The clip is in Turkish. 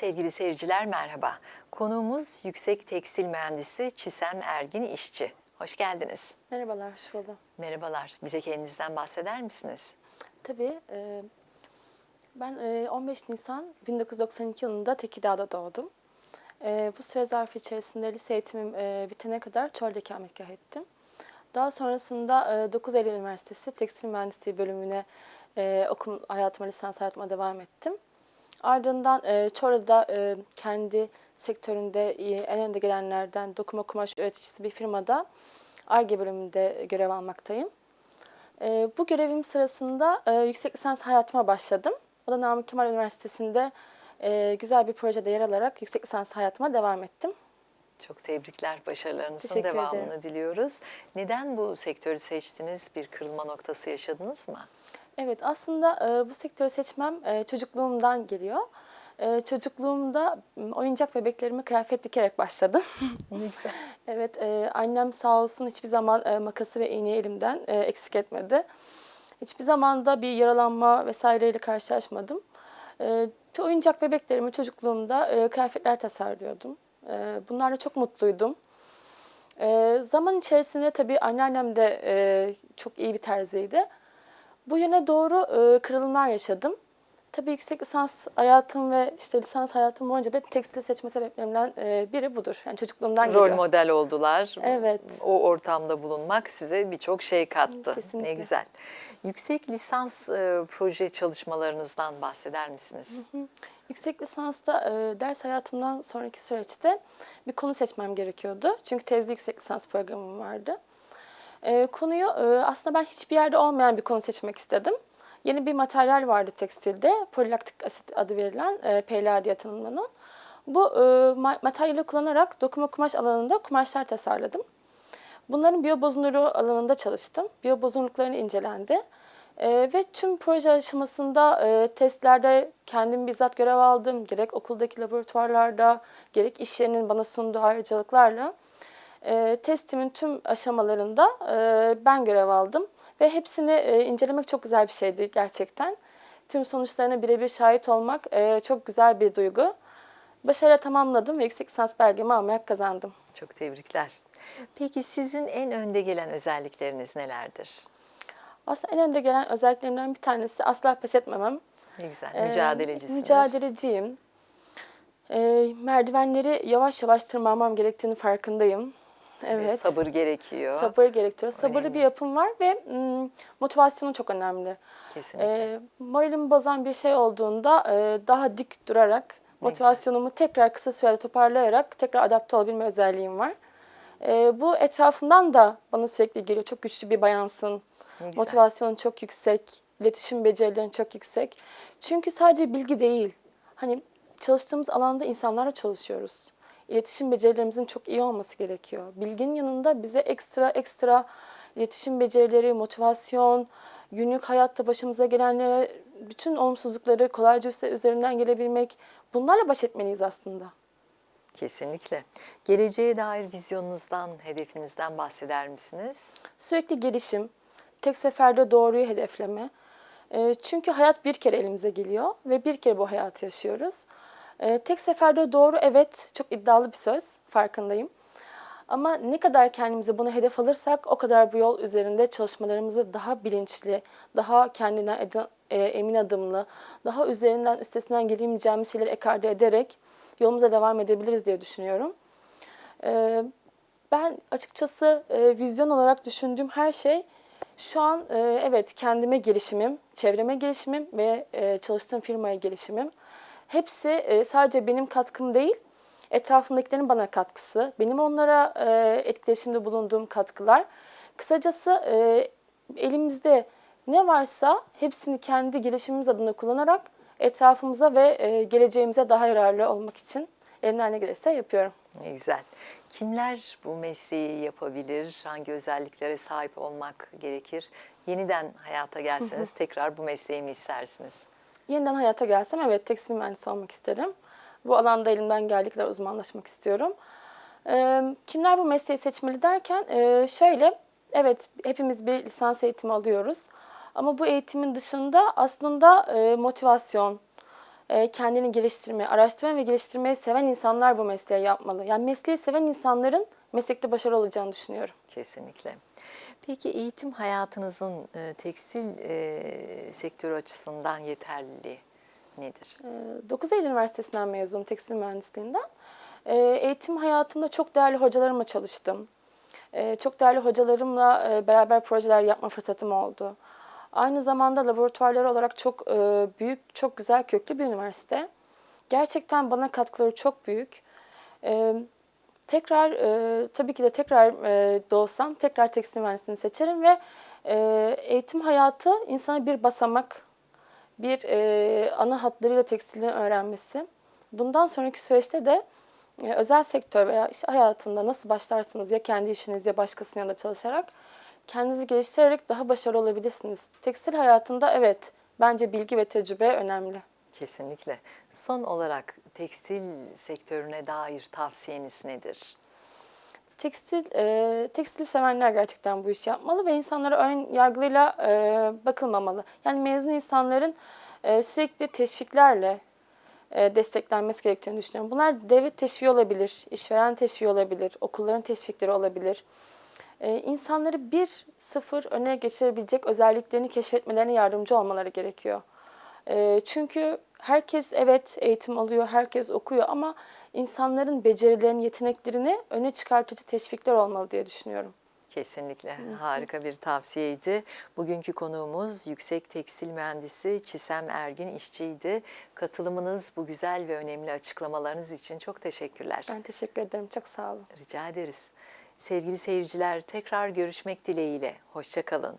Sevgili seyirciler merhaba. Konuğumuz Yüksek Tekstil Mühendisi Çisem Ergin İşçi. Hoş geldiniz. Merhabalar, hoş buldum. Merhabalar. Bize kendinizden bahseder misiniz? Tabii, e, ben e, 15 Nisan 1992 yılında Tekirdağ'da doğdum. E, bu süre zarfı içerisinde lise eğitimim e, bitene kadar Çorlu'da ikametgah ettim. Daha sonrasında e, 9 Eylül Üniversitesi Tekstil Mühendisliği bölümüne e, okum hayatıma, lisans hayatıma devam ettim. Ardından e, Çorlu'da e, kendi sektöründe e, en önde gelenlerden dokuma kumaş üreticisi bir firmada ARGE bölümünde görev almaktayım. E, bu görevim sırasında e, yüksek lisans hayatıma başladım. O da Namık Kemal Üniversitesi'nde e, güzel bir projede yer alarak yüksek lisans hayatıma devam ettim. Çok tebrikler, başarılarınızın Teşekkür devamını ederim. diliyoruz. Neden bu sektörü seçtiniz? Bir kırılma noktası yaşadınız mı? Evet, aslında e, bu sektörü seçmem e, çocukluğumdan geliyor. E, çocukluğumda oyuncak bebeklerimi kıyafet dikerek başladım. Ne güzel. evet, e, annem sağ olsun hiçbir zaman e, makası ve iğneyi elimden e, eksik etmedi. Hiçbir zaman da bir yaralanma vesaireyle karşılaşmadım. E, oyuncak bebeklerimi çocukluğumda e, kıyafetler tasarlıyordum. E, bunlarla çok mutluydum. E, zaman içerisinde tabii anneannem de e, çok iyi bir terziydi. Bu yöne doğru e, kırılımlar yaşadım. Tabii yüksek lisans hayatım ve işte lisans hayatım boyunca da tekstil seçme sebeplerimden biri budur. Yani çocukluğumdan Rol geliyor. model oldular. Evet. O ortamda bulunmak size birçok şey kattı. Kesinlikle. Ne güzel. Yüksek lisans proje çalışmalarınızdan bahseder misiniz? Yüksek lisansta e, ders hayatımdan sonraki süreçte bir konu seçmem gerekiyordu. Çünkü tezli yüksek lisans programım vardı. E, konuyu e, aslında ben hiçbir yerde olmayan bir konu seçmek istedim. Yeni bir materyal vardı tekstilde, polilaktik asit adı verilen e, PLA diye tanımlanan. Bu e, ma- materyali kullanarak dokuma kumaş alanında kumaşlar tasarladım. Bunların biyobozunurluğu alanında çalıştım. Biyobozunurluklarını incelendi. Ee, ve tüm proje aşamasında e, testlerde kendim bizzat görev aldım. Gerek okuldaki laboratuvarlarda, gerek iş yerinin bana sunduğu ayrıcalıklarla. E, testimin tüm aşamalarında e, ben görev aldım. Ve hepsini e, incelemek çok güzel bir şeydi gerçekten. Tüm sonuçlarına birebir şahit olmak e, çok güzel bir duygu. Başarıyla tamamladım ve yüksek lisans belgemi almaya kazandım. Çok tebrikler. Peki sizin en önde gelen özellikleriniz nelerdir? Aslında en önde gelen özelliklerimden bir tanesi asla pes etmemem. Ne güzel. Ee, Mücadelecisiniz. Mücadeleciyim. Ee, merdivenleri yavaş yavaş tırmanmam gerektiğini farkındayım. Ve Evet. Sabır gerekiyor. Sabır gerektiriyor. Sabırlı Önemli. bir yapım var ve motivasyonu çok önemli. Kesinlikle. Ee, moralimi bozan bir şey olduğunda e, daha dik durarak motivasyonumu tekrar kısa sürede toparlayarak tekrar adapte olabilme özelliğim var. Ee, bu etrafımdan da bana sürekli geliyor. Çok güçlü bir bayansın. Motivasyonun çok yüksek, iletişim becerilerin çok yüksek. Çünkü sadece bilgi değil. Hani çalıştığımız alanda insanlarla çalışıyoruz. İletişim becerilerimizin çok iyi olması gerekiyor. Bilginin yanında bize ekstra ekstra iletişim becerileri, motivasyon, günlük hayatta başımıza gelenlere bütün olumsuzlukları kolayca üzerinden gelebilmek bunlarla baş etmeliyiz aslında. Kesinlikle. Geleceğe dair vizyonunuzdan, hedefinizden bahseder misiniz? Sürekli gelişim, tek seferde doğruyu hedefleme. Çünkü hayat bir kere elimize geliyor ve bir kere bu hayatı yaşıyoruz. E, Tek seferde doğru evet çok iddialı bir söz, farkındayım. Ama ne kadar kendimize bunu hedef alırsak o kadar bu yol üzerinde çalışmalarımızı daha bilinçli, daha kendine ed- e, emin adımlı, daha üzerinden üstesinden gelemeyeceğimiz şeyleri ekarte ederek yolumuza devam edebiliriz diye düşünüyorum. E, ben açıkçası e, vizyon olarak düşündüğüm her şey şu an e, evet kendime gelişimim, çevreme gelişimim ve e, çalıştığım firmaya gelişimim. Hepsi e, sadece benim katkım değil, etrafımdakilerin bana katkısı, benim onlara e, etkileşimde bulunduğum katkılar. Kısacası e, elimizde ne varsa hepsini kendi gelişimimiz adına kullanarak etrafımıza ve geleceğimize daha yararlı olmak için elimden ne gelirse yapıyorum. Ne güzel. Kimler bu mesleği yapabilir? Hangi özelliklere sahip olmak gerekir? Yeniden hayata gelseniz tekrar bu mesleği mi istersiniz? Yeniden hayata gelsem evet tekstil mühendisi olmak isterim. Bu alanda elimden geldiği kadar uzmanlaşmak istiyorum. Kimler bu mesleği seçmeli derken şöyle evet hepimiz bir lisans eğitimi alıyoruz. Ama bu eğitimin dışında aslında motivasyon, kendini geliştirmeyi, araştırmayı ve geliştirmeyi seven insanlar bu mesleği yapmalı. Yani mesleği seven insanların meslekte başarılı olacağını düşünüyorum. Kesinlikle. Peki eğitim hayatınızın e, tekstil e, sektörü açısından yeterliliği nedir? E, 9 Eylül Üniversitesi'nden mezunum tekstil mühendisliğinden. E, Eğitim hayatımda çok değerli hocalarımla çalıştım. E, Çok değerli hocalarımla e, beraber projeler yapma fırsatım oldu. Aynı zamanda laboratuvarları olarak çok e, büyük, çok güzel köklü bir üniversite. Gerçekten bana katkıları çok büyük. E, Tekrar, e, tabii ki de tekrar e, doğsam tekrar tekstil mühendisliğini seçerim ve eğitim hayatı insana bir basamak, bir ana hatlarıyla tekstili öğrenmesi. Bundan sonraki süreçte de özel sektör veya iş hayatında nasıl başlarsınız ya kendi işiniz ya başkasının yanında çalışarak kendinizi geliştirerek daha başarılı olabilirsiniz. Tekstil hayatında evet bence bilgi ve tecrübe önemli. Kesinlikle. Son olarak tekstil sektörüne dair tavsiyeniz nedir? Tekstil, e, tekstili sevenler gerçekten bu işi yapmalı ve insanlara ön yargıyla e, bakılmamalı. Yani mezun insanların e, sürekli teşviklerle e, desteklenmesi gerektiğini düşünüyorum. Bunlar devlet teşviği olabilir, işveren teşviği olabilir, okulların teşvikleri olabilir. E, insanları bir sıfır öne geçirebilecek özelliklerini keşfetmelerine yardımcı olmaları gerekiyor. E, çünkü herkes evet eğitim alıyor, herkes okuyor ama insanların becerilerini, yeteneklerini öne çıkartıcı teşvikler olmalı diye düşünüyorum. Kesinlikle harika bir tavsiyeydi. Bugünkü konuğumuz Yüksek Tekstil Mühendisi Çisem Ergin İşçiydi. Katılımınız, bu güzel ve önemli açıklamalarınız için çok teşekkürler. Ben teşekkür ederim. Çok sağ olun. Rica ederiz. Sevgili seyirciler tekrar görüşmek dileğiyle. Hoşçakalın.